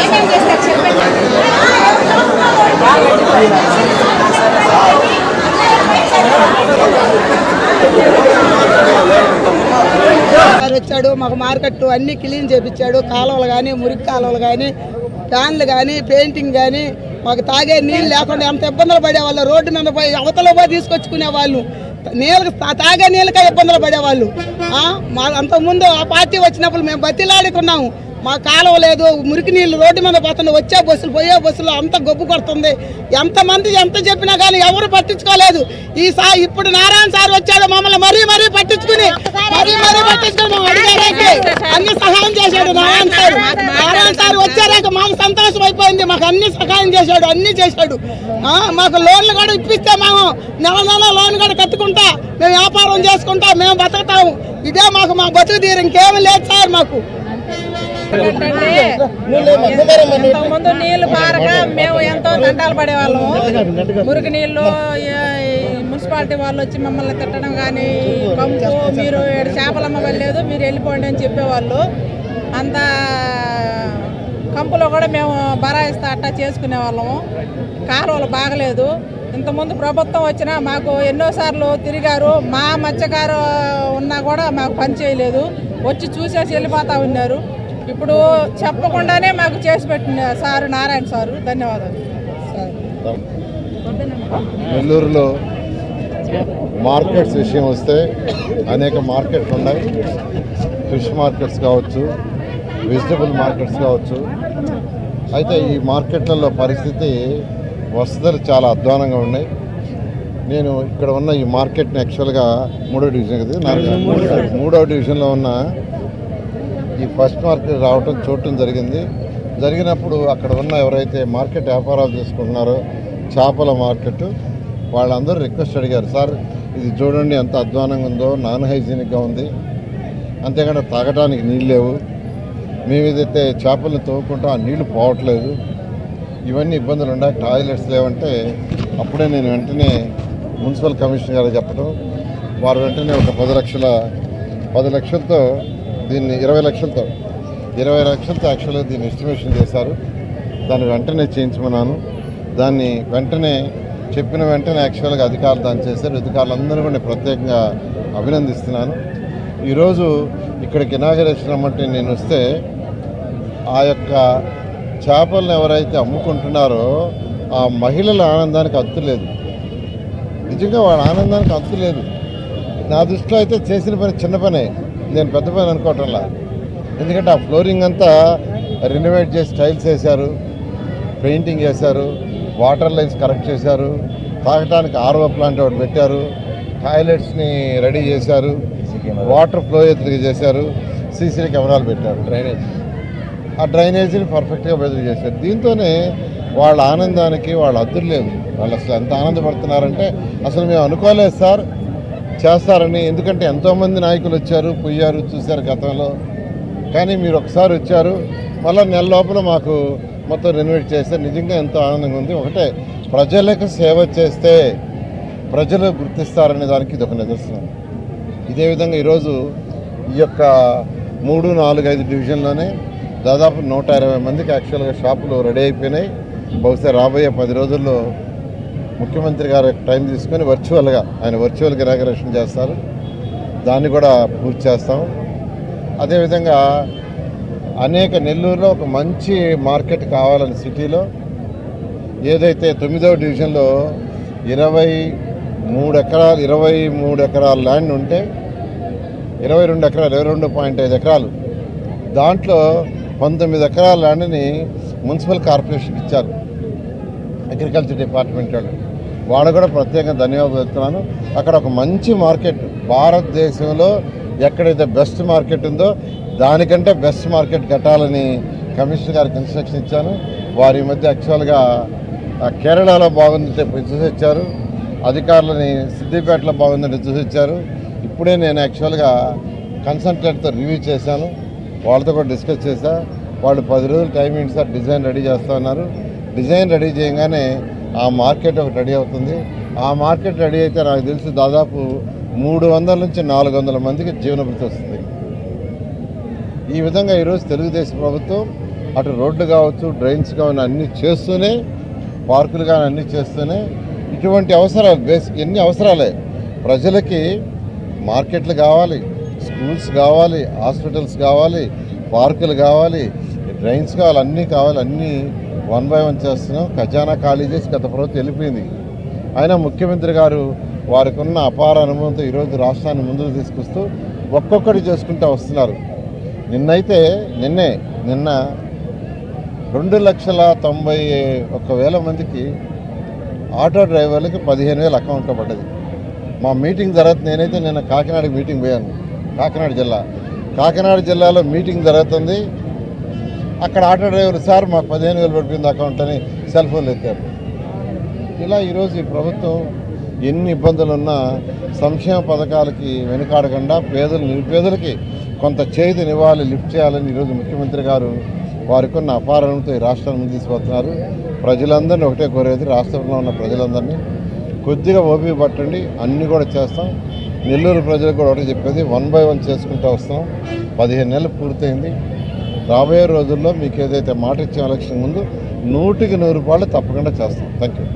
ఏమేం చేస్తారు చెప్పండి గారు మాకు మార్కెట్ అన్ని క్లీన్ చేపించాడు. కాలువలు కానీ మురికి కాలువలు కానీ ఫ్యాన్లు కానీ పెయింటింగ్ కానీ మాకు తాగే నీళ్ళు లేకుండా ఎంత ఇబ్బందులు పడేవాళ్ళు. రోడ్డు మీద పోయి అవతల పోయి తీసుకొచ్చుకునే వాళ్ళు. నీళ్ళకి తాగే నీళ్ళకే ఇబ్బందులు పడేవాళ్ళు. మా అంతకుముందు ఆ పార్టీ వచ్చినప్పుడు మేము బతిలాడుకున్నాము. మా కాలువ లేదు మురికి నీళ్ళు రోడ్డు మీద పోతుంది వచ్చే బస్సులు పోయే బస్సులు అంత గొప్ప కొడుతుంది. ఎంతమంది ఎంత చెప్పినా కానీ ఎవరు పట్టించుకోలేదు. ఈ సా ఇప్పుడు నారాయణ సార్ వచ్చాడు మమ్మల్ని మరీ మరీ పట్టించుకుని మరీ మరీ పట్టించుకుని మేము అన్ని సహాయం చేశాడు నారాయణ సార్. నారాయణ సార్ వచ్చారాక మాకు సంతోషం అయిపోయింది. మాకు అన్ని సహాయం చేశాడు అన్ని చేశాడు. మాకు లోన్లు కూడా ఇప్పిస్తే మేము నెల నెల లోన్ కూడా కట్టుకుంటా మేము వ్యాపారం చేసుకుంటా మేము బతుకుతాము. ఇదే మాకు మా బతుకు తీరు ఇంకేమీ లేదు సార్ మాకు. ముందు నీళ్ళు పారక మేము ఎంతో దండాలు పడేవాళ్ళము మురికి నీళ్ళు మున్సిపాలిటీ వాళ్ళు వచ్చి మమ్మల్ని తిట్టడం కానీ పంపు మీరు చేపలమ్మ చేపలు అమ్మవలేదు మీరు వెళ్ళిపోండి అని చెప్పేవాళ్ళు. అంత కంపులో కూడా మేము బరాయిస్తా అట్టా చేసుకునే వాళ్ళము కాలువలు బాగలేదు. ఇంతకుముందు ప్రభుత్వం వచ్చినా మాకు ఎన్నోసార్లు తిరిగారు. మా మత్స్యకారు ఉన్నా కూడా మాకు పని చేయలేదు. వచ్చి చూసేసి వెళ్ళిపోతూ ఉన్నారు. ఇప్పుడు చెప్పకుండానే మాకు చేసి పెట్టిన సారు నారాయణ సారు ధన్యవాదాలు. నెల్లూరులో మార్కెట్స్ విషయం వస్తే అనేక మార్కెట్లు ఉన్నాయి. ఫిష్ మార్కెట్స్ కావచ్చు వెజిటబుల్ మార్కెట్స్ కావచ్చు. అయితే ఈ మార్కెట్లలో పరిస్థితి వసతులు చాలా అధ్వానంగా ఉన్నాయి. నేను ఇక్కడ ఉన్న ఈ మార్కెట్ని యాక్చువల్గా మూడో డివిజన్ కదా మూడో డివిజన్లో ఉన్న ఈ ఫస్ట్ మార్కెట్ రావటం చూడటం జరిగింది. జరిగినప్పుడు అక్కడ ఉన్న ఎవరైతే మార్కెట్ వ్యాపారాలు చేసుకుంటున్నారో చేపల మార్కెట్ వాళ్ళందరూ రిక్వెస్ట్ అడిగారు సార్ ఇది చూడండి ఎంత అధ్వానంగా ఉందో నాన్ హైజీనిక్గా ఉంది. అంతేకాకుండా తాగడానికి నీళ్ళు లేవు. మేము ఏదైతే చేపలను తవ్వుకుంటాం ఆ నీళ్ళు పోవట్లేదు. ఇవన్నీ ఇబ్బందులు ఉన్నాయి టాయిలెట్స్ లేవంటే అప్పుడే నేను వెంటనే మున్సిపల్ కమిషనర్ గారు చెప్పడం వారు వెంటనే ఒక పది లక్షల పది లక్షలతో దీన్ని ఇరవై లక్షలతో ఇరవై లక్షలతో యాక్చువల్గా దీన్ని ఎస్టిమేషన్ చేశారు. దాన్ని వెంటనే చేయించమన్నాను. దాన్ని వెంటనే చెప్పిన వెంటనే యాక్చువల్గా అధికారులు దాన్ని చేశారు. అధికారులందరూ కూడా ప్రత్యేకంగా అభినందిస్తున్నాను. ఈరోజు ఇక్కడికి ఇనాగరేషన్ అమ్మంటే నేను వస్తే ఆ యొక్క చేపలను ఎవరైతే అమ్ముకుంటున్నారో ఆ మహిళల ఆనందానికి అత్తులేదు లేదు. నిజంగా వాళ్ళ ఆనందానికి అత్తులేదు లేదు. నా దృష్టిలో అయితే చేసిన పని చిన్న పనే. నేను పెద్ద పని అనుకోవటంలా. ఎందుకంటే ఆ ఫ్లోరింగ్ అంతా రెనోవేట్ చేసి టైల్స్ వేశారు పెయింటింగ్ వేశారు వాటర్ లైన్స్ కరెక్ట్ చేశారు తాగటానికి ఆర్ఓ ప్లాంట్ ఒకటి పెట్టారు టాయిలెట్స్ని రెడీ చేశారు వాటర్ ఫ్లో ఎత్తుగా చేశారు సీసీ కెమెరాలు పెట్టారు. డ్రైనేజ్ ఆ డ్రైనేజీని పర్ఫెక్ట్గా బదిలీ చేశారు. దీంతోనే వాళ్ళ ఆనందానికి వాళ్ళ అద్దులు లేవు. వాళ్ళు అసలు ఎంత ఆనందపడుతున్నారంటే అసలు మేము అనుకోలేదు సార్ చేస్తారని ఎందుకంటే ఎంతోమంది నాయకులు వచ్చారు పోయారు చూశారు గతంలో. కానీ మీరు ఒకసారి వచ్చారు మళ్ళీ నెల లోపల మాకు మొత్తం రెనోవేట్ చేస్తే నిజంగా ఎంతో ఆనందంగా ఉంది. ఒకటే ప్రజలకు సేవ చేస్తే ప్రజలు గుర్తిస్తారనే దానికి ఇది ఒక నిదర్శనం. ఇదే విధంగా ఈరోజు ఈ యొక్క మూడు నాలుగు ఐదు డివిజన్లోనే దాదాపు నూట ఇరవై మందికి యాక్చువల్గా షాపులు రెడీ అయిపోయినాయి. బహుశా రాబోయే పది రోజుల్లో ముఖ్యమంత్రి గారు టైం తీసుకొని వర్చువల్గా ఆయన వర్చువల్గా ఇనాగరేషన్ చేస్తారు. దాన్ని కూడా పూర్తి చేస్తాం. అదేవిధంగా అనేక నెల్లూరులో ఒక మంచి మార్కెట్ కావాలని సిటీలో ఏదైతే తొమ్మిదవ డివిజన్లో ఇరవై మూడు ఎకరాలు ఇరవై మూడు ఎకరాల ల్యాండ్ ఉంటే ఇరవై రెండు ఎకరాలు ఇరవై రెండు పాయింట్ ఐదు ఎకరాలు దాంట్లో పంతొమ్మిది ఎకరాల ల్యాండ్ని మున్సిపల్ కార్పొరేషన్కి ఇచ్చారు. అగ్రికల్చర్ డిపార్ట్మెంట్ వాళ్ళు. వాళ్ళు కూడా ప్రత్యేకంగా ధన్యవాదాలు చెప్తున్నాను. అక్కడ ఒక మంచి మార్కెట్ భారతదేశంలో ఎక్కడైతే బెస్ట్ మార్కెట్ ఉందో దానికంటే బెస్ట్ మార్కెట్ కట్టాలని కమిషనర్ గారికి ఇన్స్ట్రక్షన్ ఇచ్చాను. వారి మధ్య యాక్చువల్గా కేరళలో బాగుందంటే చూసి వచ్చారు. అధికారులని సిద్దిపేటలో బాగుందంటే చూసి వచ్చారు. ఇప్పుడే నేను యాక్చువల్గా కన్సల్టెంట్తో రివ్యూ చేశాను. వాళ్ళతో కూడా డిస్కస్ చేశా. వాళ్ళు పది రోజులు టైం ఏంటి సార్ డిజైన్ రెడీ చేస్తున్నారు డిజైన్ రెడీ చేయగానే ఆ మార్కెట్ ఒకటి రెడీ అవుతుంది. ఆ మార్కెట్ రెడీ అయితే నాకు తెలిసి దాదాపు మూడు వందల నుంచి నాలుగు వందల మందికి జీవనభృతి వస్తుంది. ఈ విధంగా ఈరోజు తెలుగుదేశం ప్రభుత్వం అటు రోడ్లు కావచ్చు డ్రైన్స్ కావచ్చు అన్నీ చేస్తూనే పార్కులు కానీ అన్నీ చేస్తూనే ఇటువంటి అవసరాలు బేసిక్ ఎన్ని అవసరాలే. ప్రజలకి మార్కెట్లు కావాలి స్కూల్స్ కావాలి హాస్పిటల్స్ కావాలి పార్కులు కావాలి డ్రైన్స్ కావాలి అన్నీ కావాలి అన్నీ వన్ బై వన్ చేస్తున్నాం. ఖజానా ఖాళీ చేసి గత ప్రభుత్వం వెళ్ళిపోయింది. అయినా ముఖ్యమంత్రి గారు వారికి ఉన్న అపార అనుభవంతో ఈరోజు రాష్ట్రాన్ని ముందుకు తీసుకొస్తూ ఒక్కొక్కటి చేసుకుంటూ వస్తున్నారు. నిన్నైతే నిన్నే నిన్న రెండు లక్షల తొంభై ఒక్క వేల మందికి ఆటో డ్రైవర్లకి పదిహేను వేలు అకౌంట్లో పడ్డది. మా మీటింగ్ జరుగుతుంది నేనైతే నిన్న కాకినాడ మీటింగ్ పోయాను. కాకినాడ జిల్లా. కాకినాడ జిల్లాలో మీటింగ్ జరుగుతుంది. అక్కడ ఆటో డ్రైవర్ సార్ మాకు పదిహేను వేలు పడిపోయింది అకౌంట్ అని సెల్ ఫోన్లు ఎత్తారు. ఇలా ఈరోజు ఈ ప్రభుత్వం ఎన్ని ఇబ్బందులు ఉన్నా సంక్షేమ పథకాలకి వెనుకాడకుండా పేదలు నిరుపేదలకి కొంత చేతినివ్వాలి లిఫ్ట్ చేయాలని ఈరోజు ముఖ్యమంత్రి గారు వారికి ఉన్న అపారంతో ఈ రాష్ట్రాన్ని ముందు తీసుకుపోతున్నారు ప్రజలందరినీ ఒకటే కోరేది రాష్ట్రంలో ఉన్న ప్రజలందరినీ కొద్దిగా ఓపిక పట్టండి అన్నీ కూడా చేస్తాం. నెల్లూరు ప్రజలకు కూడా ఒకటే చెప్పేది వన్ బై వన్ చేసుకుంటూ వస్తాం పదిహేను నెలలు పూర్తయింది. రాబోయే రోజుల్లో మీకు ఏదైతే మాట ఇచ్చే ఎలక్షన్ ముందు నూటికి నూరు రూపాయలు తప్పకుండా చేస్తాం. Thank you